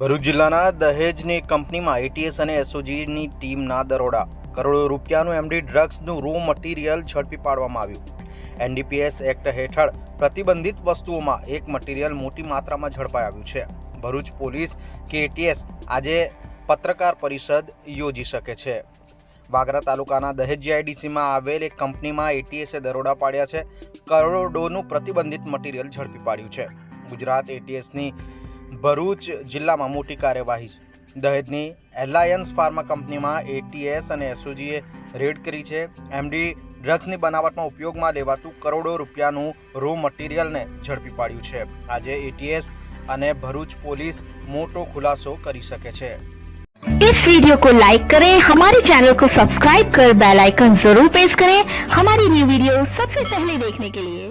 ભરૂચ જિલ્લાના દહેજની કંપનીમાં એટીએસ અને એસઓજીની ટીમના દરોડા. કરોડો રૂપિયાનું એમડી ડ્રગ્સનું રો મટીરિયલ ઝડપી પાડવામાં આવ્યું. એનડીપીએસ એક્ટ હેઠળ પ્રતિબંધિત વસ્તુઓમાં એક મટીરિયલ મોટી માત્રામાં ઝડપાઈ આવ્યું છે. ભરૂચ પોલીસ કે એટીએસ આજે પત્રકાર પરિષદ યોજી શકે છે. વાગરા તાલુકાના દહેજ જીઆઈડીસીમાં આવેલ એક કંપનીમાં એટીએસે દરોડા પાડ્યા છે. કરોડોનું પ્રતિબંધિત મટીરિયલ ઝડપી પાડ્યું છે. ગુજરાત એટીએસની ભરૂચ જિલ્લામાં મોટી કાર્યવાહી છે દહેજની એલાયન્સ ફાર્મા કંપનીમાં એટીએસ અને એસઓજીએ રેડ કરી છે એમડી ડ્રગ્સની બનાવટમાં ઉપયોગમાં લેવાતું કરોડો રૂપિયાનું રો મટીરિયલને ઝડપી પાડ્યું છે આજે એટીએસ અને ભરૂચ પોલીસ મોટો ખુલાસો કરી શકે છે इस वीडियो को लाइक करें हमारे चैनल को सब्सक्राइब कर बेल आइकन जरूर प्रेस करें हमारी न्यू वीडियो सबसे पहले देखने के लिए